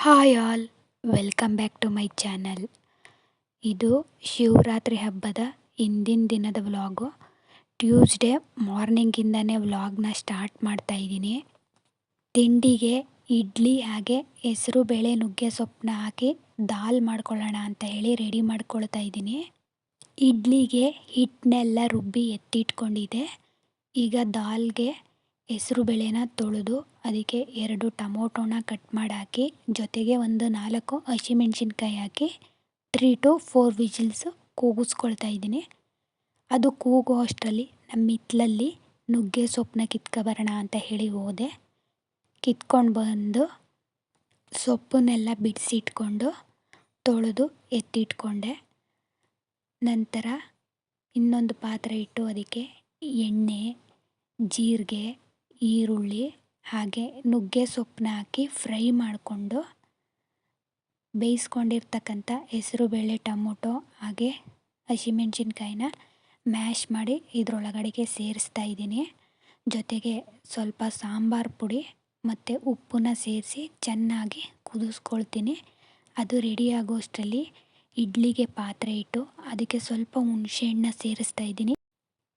Hi all welcome back to my channel ಇದು ಶಿವರಾತ್ರಿ ಹಬ್ಬದ ಹಿಂದಿನ ದಿನದ ವ್ಲಾಗು. ಟ್ಯೂಸ್ಡೇ ಮಾರ್ನಿಂಗಿಂದನೇ ವ್ಲಾಗ್ನ ಸ್ಟಾರ್ಟ್ ಮಾಡ್ತಾ ಇದ್ದೀನಿ. ತಿಂಡಿಗೆ ಇಡ್ಲಿ ಹಾಗೆ ಹೆಸರು ಬೇಳೆ ನುಗ್ಗೆ ಸೊಪ್ಪನ್ನ ಹಾಕಿ ದಾಲ್ ಮಾಡ್ಕೊಳ್ಳೋಣ ಅಂತ ಹೇಳಿ ರೆಡಿ ಮಾಡ್ಕೊಳ್ತಾ ಇದ್ದೀನಿ. ಇಡ್ಲಿಗೆ ಹಿಟ್ಟನ್ನೆಲ್ಲ ರುಬ್ಬಿ ಎತ್ತಿಟ್ಕೊಂಡಿದೆ ಈಗ ದಾಲ್ಗೆ ಹೆಸರು ಬೇಳೆನ ತೊಳೆದು ಅದಕ್ಕೆ ಎರಡು ಟೊಮೊಟೊನ ಕಟ್ ಮಾಡಿ ಹಾಕಿ ಜೊತೆಗೆ ಒಂದು ನಾಲ್ಕು ಹಸಿಮೆಣ್ಸಿನ್ಕಾಯಿ ಹಾಕಿ ತ್ರೀ ಟು ಫೋರ್ ವಿಜಿಲ್ಸ್ ಕೂಗಿಸ್ಕೊಳ್ತಾ ಇದ್ದೀನಿ. ಅದು ಕೂಗೋ ಅಷ್ಟರಲ್ಲಿ ನಮ್ಮ ಹಿತ್ಲಲ್ಲಿ ನುಗ್ಗೆ ಸೊಪ್ಪನ್ನ ಕಿತ್ಕೊಬರೋಣ ಅಂತ ಹೇಳಿ ಹೋದೆ. ಕಿತ್ಕೊಂಡು ಬಂದು ಸೊಪ್ಪನ್ನೆಲ್ಲ ಬಿಡಿಸಿಟ್ಕೊಂಡು ತೊಳೆದು ಎತ್ತಿಟ್ಕೊಂಡೆ. ನಂತರ ಇನ್ನೊಂದು ಪಾತ್ರೆ ಇಟ್ಟು ಅದಕ್ಕೆ ಎಣ್ಣೆ, ಜೀರಿಗೆ ಈರುಳ್ಳಿ, ಹಾಗೆ ನುಗ್ಗೆ ಸೊಪ್ಪನ್ನ ಹಾಕಿ ಫ್ರೈ ಮಾಡಿಕೊಂಡು ಬೇಯಿಸ್ಕೊಂಡಿರ್ತಕ್ಕಂಥ ಹೆಸರುಬೇಳೆ ಟೊಮೊಟೊ, ಹಾಗೆ ಹಸಿಮೆಣ್ಸಿನ್ಕಾಯಿನ ಮ್ಯಾಶ್ ಮಾಡಿ ಇದರೊಳಗಡೆಗೆ ಸೇರಿಸ್ತಾ ಇದ್ದೀನಿ. ಜೊತೆಗೆ ಸ್ವಲ್ಪ ಸಾಂಬಾರು ಪುಡಿ ಮತ್ತು ಉಪ್ಪನ್ನ ಸೇರಿಸಿ ಚೆನ್ನಾಗಿ ಕುದಿಸ್ಕೊಳ್ತೀನಿ. ಅದು ರೆಡಿ ಆಗೋಷ್ಟರಲ್ಲಿ ಇಡ್ಲಿಗೆ ಪಾತ್ರೆ ಇಟ್ಟು ಅದಕ್ಕೆ ಸ್ವಲ್ಪ ಹುಣಸೆಹಣ್ಣ ಸೇರಿಸ್ತಾ ಇದ್ದೀನಿ.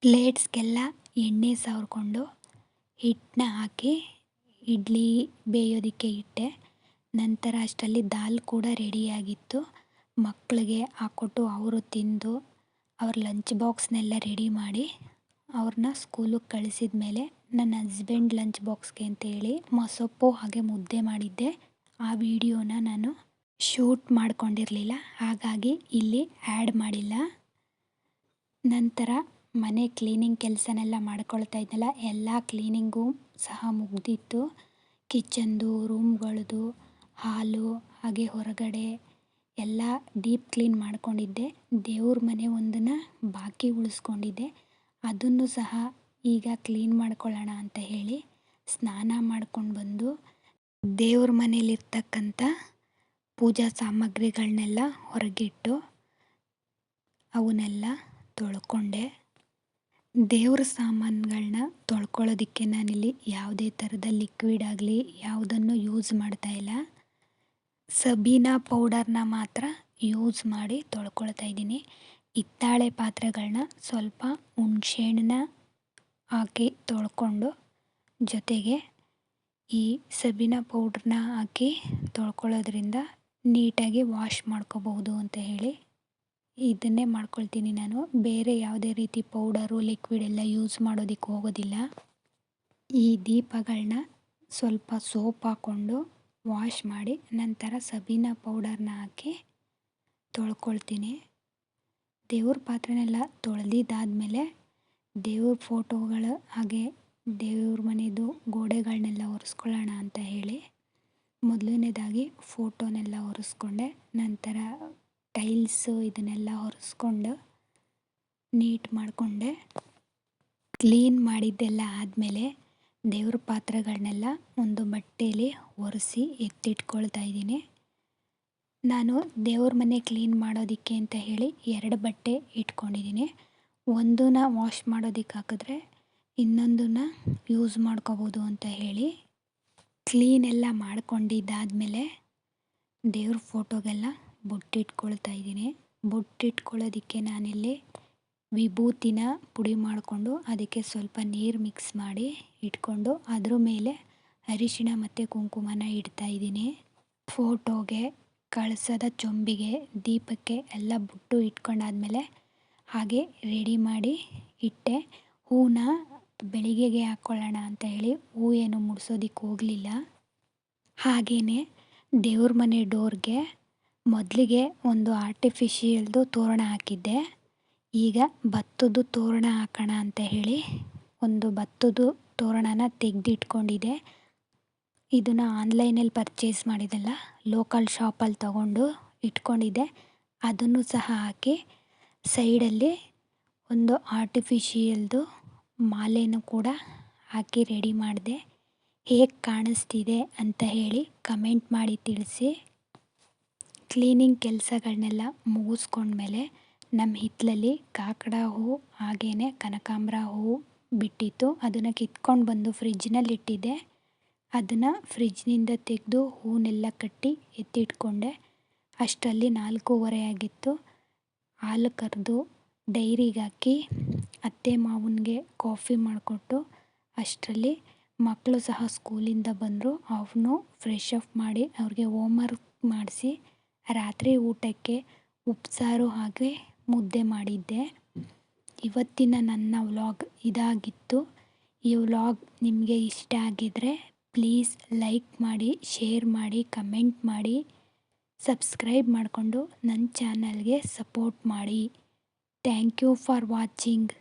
ಪ್ಲೇಟ್ಸ್ಗೆಲ್ಲ ಎಣ್ಣೆ ಸವರ್ಕೊಂಡು ಹಿಟ್ಟನ್ನ ಹಾಕಿ ಇಡ್ಲಿ ಬೇಯೋದಕ್ಕೆ ಇಟ್ಟೆ. ನಂತರ ಅಷ್ಟರಲ್ಲಿ ದಾಲ್ ಕೂಡ ರೆಡಿಯಾಗಿತ್ತು ಮಕ್ಕಳಿಗೆ ಹಾಕ್ಕೊಟ್ಟು ಅವರು ತಿಂದು ಅವ್ರ ಲಂಚ್ ಬಾಕ್ಸ್ನೆಲ್ಲ ರೆಡಿ ಮಾಡಿ ಅವ್ರನ್ನ ಸ್ಕೂಲಿಗೆ ಕಳಿಸಿದ ಮೇಲೆ ನನ್ನ ಹಸ್ಬೆಂಡ್ ಲಂಚ್ ಬಾಕ್ಸ್ಗೆ ಅಂತೇಳಿ ಮೊಸೊಪ್ಪು ಹಾಗೆ ಮುದ್ದೆ ಮಾಡಿದ್ದೆ. ಆ ವಿಡಿಯೋನ ನಾನು ಶೂಟ್ ಮಾಡ್ಕೊಂಡಿರಲಿಲ್ಲ. ಹಾಗಾಗಿ ಇಲ್ಲಿ ಆ್ಯಡ್ ಮಾಡಿಲ್ಲ. ನಂತರ ಮನೆ ಕ್ಲೀನಿಂಗ್ ಕೆಲಸನೆಲ್ಲ ಮಾಡ್ಕೊಳ್ತಾ ಇದ್ದಲ್ಲ ಎಲ್ಲ ಕ್ಲೀನಿಂಗು ಸಹ ಮುಗಿದಿತ್ತು. ಕಿಚನ್ದು ರೂಮ್ಗಳದ್ದು ಹಾಲು, ಹಾಗೆ ಹೊರಗಡೆ ಎಲ್ಲ ಡೀಪ್ ಕ್ಲೀನ್ ಮಾಡಿಕೊಂಡಿದ್ದೆ. ದೇವ್ರ ಮನೆ ಒಂದನ್ನು ಬಾಕಿ ಉಳಿಸ್ಕೊಂಡಿದ್ದೆ. ಅದನ್ನು ಸಹ ಈಗ ಕ್ಲೀನ್ ಮಾಡ್ಕೊಳ್ಳೋಣ ಅಂತ ಹೇಳಿ ಸ್ನಾನ ಮಾಡ್ಕೊಂಡು ಬಂದು ದೇವ್ರ ಮನೇಲಿರ್ತಕ್ಕಂಥ ಪೂಜಾ ಸಾಮಗ್ರಿಗಳನ್ನೆಲ್ಲ ಹೊರಗಿಟ್ಟು ಅವನ್ನೆಲ್ಲ ತೊಳ್ಕೊಂಡೆ. ದೇವ್ರ ಸಾಮಾನುಗಳನ್ನ ತೊಳ್ಕೊಳ್ಳೋದಕ್ಕೆ ನಾನಿಲ್ಲಿ ಯಾವುದೇ ಥರದ ಲಿಕ್ವಿಡ್ ಆಗಲಿ ಯಾವುದನ್ನು ಯೂಸ್ ಮಾಡ್ತಾ ಇಲ್ಲ. ಸಬೀನಾ ಪೌಡರ್ನ ಮಾತ್ರ ಯೂಸ್ ಮಾಡಿ ತೊಳ್ಕೊಳ್ತಾ ಇದ್ದೀನಿ. ಹಿತ್ತಾಳೆ ಪಾತ್ರೆಗಳನ್ನ ಸ್ವಲ್ಪ ಹುಣ್ಸೆಹಣ್ಣನ್ನ ಹಾಕಿ ತೊಳ್ಕೊಂಡು ಜೊತೆಗೆ ಈ ಸಬೀನಾ ಪೌಡ್ರನ್ನ ಹಾಕಿ ತೊಳ್ಕೊಳ್ಳೋದ್ರಿಂದ ನೀಟಾಗಿ ವಾಶ್ ಮಾಡ್ಕೋಬಹುದು ಅಂತ ಹೇಳಿ ಇದನ್ನೇ ಮಾಡ್ಕೊಳ್ತೀನಿ ನಾನು. ಬೇರೆ ಯಾವುದೇ ರೀತಿ ಪೌಡರು ಲಿಕ್ವಿಡ್ ಎಲ್ಲ ಯೂಸ್ ಮಾಡೋದಕ್ಕೆ ಹೋಗೋದಿಲ್ಲ. ಈ ದೀಪಗಳನ್ನ ಸ್ವಲ್ಪ ಸೋಪ್ ಹಾಕ್ಕೊಂಡು ವಾಶ್ ಮಾಡಿ ನಂತರ ಸಬೀನ ಪೌಡರ್ನ ಹಾಕಿ ತೊಳ್ಕೊಳ್ತೀನಿ. ದೇವ್ರ ಪಾತ್ರೆನೆಲ್ಲ ತೊಳೆದಿದ್ದಾದಮೇಲೆ ದೇವ್ರ ಫೋಟೋಗಳು ಹಾಗೆ ದೇವ್ರ ಮನೆಯದು ಗೋಡೆಗಳನ್ನೆಲ್ಲ ಒರೆಸ್ಕೊಳ್ಳೋಣ ಅಂತ ಹೇಳಿ ಮೊದಲನೇದಾಗಿ ಫೋಟೋನೆಲ್ಲ ಒರೆಸ್ಕೊಂಡೆ ನಂತರ ಟೈಲ್ಸು ಇದನ್ನೆಲ್ಲ ಒರೆಸ್ಕೊಂಡು ನೀಟ್ ಮಾಡಿಕೊಂಡೆ. ಕ್ಲೀನ್ ಮಾಡಿದ್ದೆಲ್ಲ ಆದಮೇಲೆ ದೇವ್ರ ಪಾತ್ರೆಗಳನ್ನೆಲ್ಲ ಒಂದು ಬಟ್ಟೆಯಲ್ಲಿ ಒರೆಸಿ ಎತ್ತಿಟ್ಕೊಳ್ತಾ ಇದ್ದೀನಿ. ನಾನು ದೇವ್ರ ಮನೆ ಕ್ಲೀನ್ ಮಾಡೋದಕ್ಕೆ ಅಂತ ಹೇಳಿ ಎರಡು ಬಟ್ಟೆ ಇಟ್ಕೊಂಡಿದ್ದೀನಿ. ಒಂದನ್ನ ವಾಶ್ ಮಾಡೋದಕ್ಕೆ ಹಾಕಿದ್ರೆ ಇನ್ನೊಂದನ್ನ ಯೂಸ್ ಮಾಡ್ಕೋಬೋದು ಅಂತ ಹೇಳಿ ಕ್ಲೀನೆಲ್ಲ ಮಾಡ್ಕೊಂಡಿದ್ದಾದಮೇಲೆ ದೇವ್ರ ಫೋಟೋಗೆಲ್ಲ ಬೊಟ್ಟಿಟ್ಕೊಳ್ತಾ ಇದ್ದೀನಿ. ಬೊಟ್ಟಿಟ್ಕೊಳ್ಳೋದಕ್ಕೆ ನಾನಿಲ್ಲಿ ವಿಭೂತಿನ ಪುಡಿ ಮಾಡಿಕೊಂಡು ಅದಕ್ಕೆ ಸ್ವಲ್ಪ ನೀರು ಮಿಕ್ಸ್ ಮಾಡಿ ಇಟ್ಕೊಂಡು ಅದ್ರ ಮೇಲೆ ಅರಿಶಿಣ ಮತ್ತು ಕುಂಕುಮನ ಇಡ್ತಾ ಇದ್ದೀನಿ. ಫೋಟೋಗೆ, ಕಳಸದ ಚೊಂಬಿಗೆ, ದೀಪಕ್ಕೆ ಎಲ್ಲ ಬುಟ್ಟು ಇಟ್ಕೊಂಡಾದಮೇಲೆ ಹಾಗೆ ರೆಡಿ ಮಾಡಿ ಇಟ್ಟೆ. ಹೂನ ಬೆಳಿಗ್ಗೆಗೆ ಹಾಕ್ಕೊಳ್ಳೋಣ ಅಂತ ಹೇಳಿ ಹೂ ಏನು ಮುಡ್ಸೋದಿಕ್ಕೆ ಹೋಗಲಿಲ್ಲ. ಹಾಗೆಯೇ ದೇವ್ರ ಮನೆ ಡೋರ್ಗೆ ಮೊದಲಿಗೆ ಒಂದು ಆರ್ಟಿಫಿಷಿಯಲ್ದು ತೋರಣ ಹಾಕಿದ್ದೆ. ಈಗ ಭತ್ತದ್ದು ತೋರಣ ಹಾಕೋಣ ಅಂತ ಹೇಳಿ ಒಂದು ಭತ್ತದ್ದು ತೋರಣನ ತೆಗೆದಿಟ್ಕೊಂಡಿದ್ದೆ ಇದನ್ನು ಆನ್ಲೈನಲ್ಲಿ ಪರ್ಚೇಸ್ ಮಾಡಿದ್ದಲ್ಲ ಲೋಕಲ್ ಶಾಪಲ್ಲಿ ತಗೊಂಡು ಇಟ್ಕೊಂಡಿದ್ದೆ ಅದನ್ನು ಸಹ ಹಾಕಿ ಸೈಡಲ್ಲಿ ಒಂದು ಆರ್ಟಿಫಿಷಿಯಲ್ದು ಮಾಲೆಯನ್ನು ಕೂಡ ಹಾಕಿ ರೆಡಿ ಮಾಡಿದೆ. ಹೇಗೆ ಕಾಣಿಸ್ತಿದೆ ಅಂತ ಹೇಳಿ ಕಮೆಂಟ್ ಮಾಡಿ ತಿಳಿಸಿ. ಕ್ಲೀನಿಂಗ್ ಕೆಲಸಗಳನ್ನೆಲ್ಲ ಮುಗಿಸ್ಕೊಂಡ್ಮೇಲೆ ನಮ್ಮ ಹಿತ್ತಲಲ್ಲಿ ಕಾಕಡ ಹೂವು ಹಾಗೇ ಕನಕಾಂಬರ ಹೂವು ಬಿಟ್ಟಿತ್ತು. ಅದನ್ನು ಕಿತ್ಕೊಂಡು ಬಂದು ಫ್ರಿಜ್ಜಿನಲ್ಲಿ ಇಟ್ಟಿದ್ದೆ ಅದನ್ನು ಫ್ರಿಜ್ನಿಂದ ತೆಗೆದು ಹೂವನ್ನೆಲ್ಲ ಕಟ್ಟಿ ಎತ್ತಿಟ್ಕೊಂಡೆ. ಅಷ್ಟರಲ್ಲಿ ನಾಲ್ಕೂವರೆ ಆಗಿತ್ತು. ಹಾಲು ಕರೆದು ಡೈರಿಗೆ ಹಾಕಿ ಅತ್ತೆ ಮಾವನಿಗೆ ಕಾಫಿ ಮಾಡಿಕೊಟ್ಟು ಅಷ್ಟರಲ್ಲಿ ಮಕ್ಕಳು ಸಹ ಸ್ಕೂಲಿಂದ ಬಂದರು. ಅವನು ಫ್ರೆಶ್ ಅಪ್ ಮಾಡಿ ಅವ್ರಿಗೆ ಹೋಮ್ವರ್ಕ್ ಮಾಡಿಸಿ ರಾತ್ರಿ ಊಟಕ್ಕೆ ಉಪ್ಸಾರು ಹಾಗೆ ಮುದ್ದೆ ಮಾಡಿದ್ದೆ. ಇವತ್ತಿನ ನನ್ನ ವ್ಲಾಗ್ ಇದಾಗಿತ್ತು. ಈ ವ್ಲಾಗ್ ನಿಮಗೆ ಇಷ್ಟ ಆಗಿದರೆ ಪ್ಲೀಸ್ ಲೈಕ್ ಮಾಡಿ, ಶೇರ್ ಮಾಡಿ, ಕಮೆಂಟ್ ಮಾಡಿ. ಸಬ್ಸ್ಕ್ರೈಬ್ ಮಾಡಿಕೊಂಡು ನನ್ನ ಚಾನಲ್ಗೆ ಸಪೋರ್ಟ್ ಮಾಡಿ. Thank you for watching.